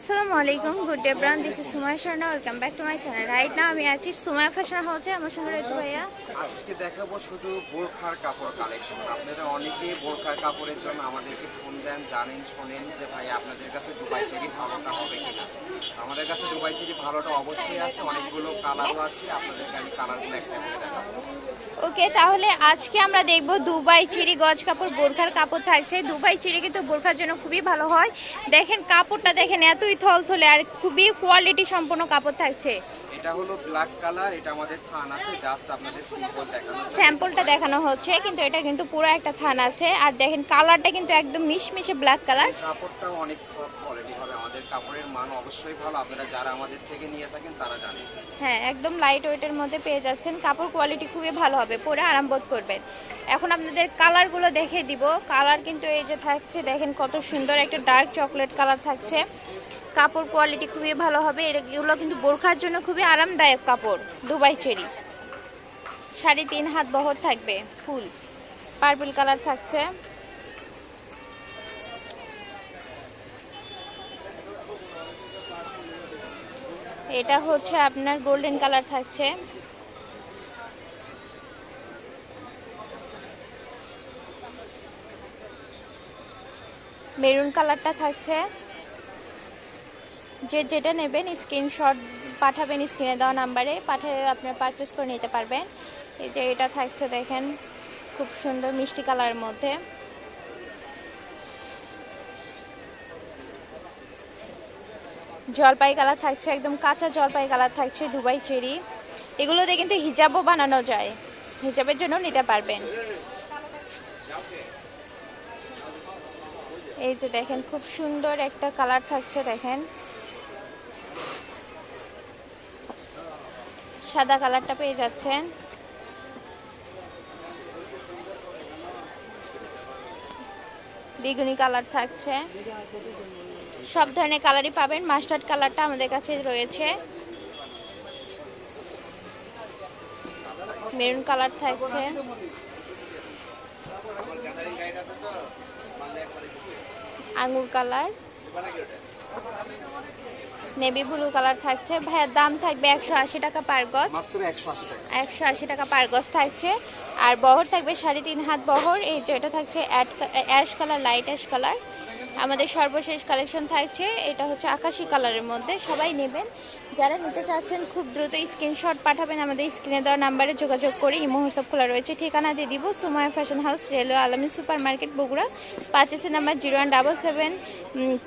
আসসালামু আলাইকুম good day bran this is Sumaya Sharma welcome back to my channel right now আমি আছি Sumaiya fashion হাউসে আমার সঙ্গে রয়েছে ভাইয়া। আজকে দেখাবো শুধু বোরখার কাপড় কালেকশন আপনারা অনেকেই বোরখার কাপড়ের জন্য আমাদেরকে ফোন দেন জানেন শোনেন যে ভাই আপনাদের কাছে দুবাই চেরি ভালোটা হবে কিনা। আমাদের কাছে দুবাই চেরি ভালোটা অবশ্যই আছে অনেকগুলো কালারও আছে আপনাদেরকে আমি কালারগুলো একটা করে দেখাবো। ওকে তাহলে আজকে আমরা দেখব দুবাই চিড়ি গজ কাপড় বোরখার কাপড় থাকছে। দুবাই চিড়ি কিন্তু বোরখার জন্য খুবই ভালো হয়। দেখেন কাপড়টা দেখেন এতই থলথলে আর খুবই কোয়ালিটি সম্পন্ন কাপড় থাকছে। এটা হলো ব্ল্যাক কালার এটা আমাদের থান আছে জাস্ট আপনাদের সিম্পল দেখানো স্যাম্পলটা দেখানো হচ্ছে কিন্তু এটা কিন্তু পুরো একটা থান আছে। আর দেখেন কালারটা কিন্তু একদম মিশমিশে ব্ল্যাক কালার কাপড়টাও অনেক সফট কোয়ালিটি হবে আমাদের কাপড়ের মান অবশ্যই ভালো। আপনারা যারা আমাদের থেকে নিয়ে থাকেন তারা জানেন হ্যাঁ একদম লাইট ওয়েটের মধ্যে পেয়ে যাচ্ছেন। কাপড় কোয়ালিটি খুবই ভালো হবে পরে আরাম বোধ করবেন। এখন আপনাদের কালারগুলো দেখে দিব। কালার কিন্তু এই যে থাকছে দেখেন কত সুন্দর একটা ডার্ক চকলেট কালার থাকছে। কাপড় কোয়ালিটি খুবই ভালো হবে। এগুলো কিন্তু বোরখার জন্য খুবই আরামদায়ক কাপড়, দুবাই চেরি। সাড়ে তিন হাত বহর থাকবে, ফুল। পার্পল কালার থাকছে। এটা হচ্ছে আপনার গোল্ডেন কালার থাকছে। মেরুন কালারটা থাকছে। যে যেটা নেবেন স্ক্রিনশট পাঠাবেন স্ক্রিনে দেওয়া নাম্বারে পাঠিয়ে আপনার পারচেস করে নিতে পারবেন। এই যে এটা থাকছে দেখেন, খুব সুন্দর মিষ্টি কালারের মধ্যে। জলপাই কালার থাকছে, একদম কাঁচা জলপাই কালার থাকছে, দুবাই চেরি। এগুলোতে কিন্তু হিজাবও বানানো যায়। হিজাবের জন্য নিতে পারবেন। এই যে দেখেন, খুব সুন্দর একটা কালার থাকছে দেখেন। সাদা কালারটা পেয়ে যাচ্ছেন। বেগুনি কালার থাকছে। সব ধরনের কালারই পাবেন, মাস্টার্ড কালারটা আমাদের কাছে রয়েছে। মেরুন কালার থাকছে। আঙুর কালার। নেভি ব্লু কালার থাকছে। ভাইয়ার দাম থাকবে একশো আশি টাকা পার গজ। একশো আশি টাকা। পার গজ থাকছে। আর বহর থাকবে সাড়ে তিন হাত বহর। এই যে এটা থাকছে ash colour light ash colour আমাদের সর্বশেষ কালেকশন থাকছে, এটা হচ্ছে আকাশি কালারের মধ্যে, সবাই নেবেন। যারা নিতে চাচ্ছেন, খুব দ্রুত স্ক্রিনশট পাঠাবেন আমাদের স্ক্রিনে দেওয়া নাম্বারে, যোগাযোগ করে এই মহোৎসব খোলা রয়েছে ঠিকানা দিয়ে দিব, Sumaya fashion house railway Alami super market Bogura পার্চেসের number zero one double seven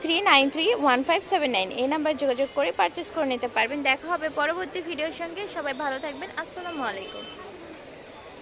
three nine three one five seven nine. এই নাম্বার যোগাযোগ করে পারচেস করে নিতে পারবেন। দেখা হবে পরবর্তী ভিডিওর সঙ্গে। সবাই ভালো থাকবেন। আসসালামু আলাইকুম।